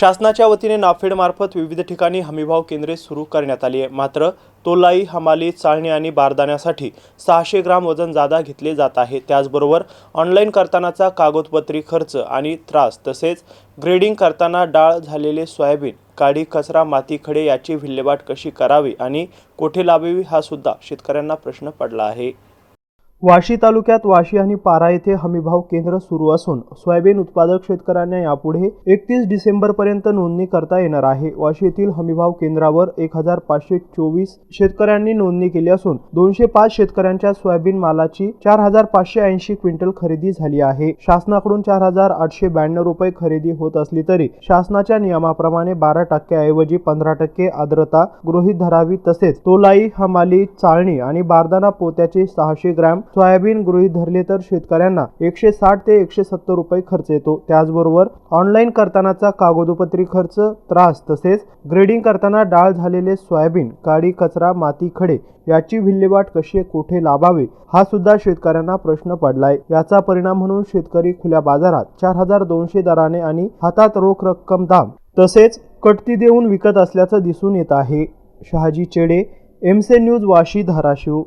शासनाच्या वतीने नाफेडमार्फत विविध ठिकाणी हमीभाव केंद्रे सुरू करण्यात आली आहे. मात्र तोलाई हमाली चाळणी आणि बारदाण्यासाठी सहाशे ग्राम वजन जादा घेतले जात आहे. त्याचबरोबर ऑनलाईन करतानाचा कागदपत्री खर्च आणि त्रास तसेच ग्रेडिंग करताना डाळ झालेले सोयाबीन काडी कचरा माती खडे याची विल्हेवाट कशी करावी आणि कोठे लावावी हा सुद्धा शेतकऱ्यांना प्रश्न पडला आहे. वाशी तालुक्यात वाशी आणि पारा येथे हमीभाव केंद्र सुरू असून सोयाबीन उत्पादक शेतकऱ्यांना यापुढे एकतीस डिसेंबर पर्यंत नोंदणी करता येणार आहे. वाशी येथील हमीभाव केंद्रावर एक हजार पाचशे चोवीस शेतकऱ्यांनी नोंदणी केली असून दोनशे पाच शेतकऱ्यांच्या सोयाबीन मालाची चार हजार पाचशे ऐंशी क्विंटल खरेदी झाली आहे. शासनाकडून चार हजार आठशे ब्याण्णव रुपये खरेदी होत असली तरी शासनाच्या नियमाप्रमाणे बारा टक्क्याऐवजी पंधरा टक्के आर्द्रता गृहीत धरावी तसेच तोलाई हमाली चाळणी आणि बारदाना पोत्याचे सहाशे ग्रॅम सोयाबीन गृहीत धरले तर शेतकऱ्यांना एकशे साठ ते एकशे सत्तर रुपये खर्च येतो. त्याचबरोबर ऑनलाईन करतानाचा कागदोपत्री खर्च त्रास तसेच ग्रेडिंग करताना डाळ झालेले सोयाबीन काडी कचरा माती खडे याची विल्हेवाट कशी कुठे लाभावी हा सुद्धा शेतकऱ्यांना प्रश्न पडलाय. याचा परिणाम म्हणून शेतकरी खुल्या बाजारात चार हजार दोनशे दराने आणि हातात रोख रक्कम दाम तसेच कटती देऊन विकत असल्याचं दिसून येत आहे. शहाजी चेडे एमसे न्यूज वाशी धाराशिव.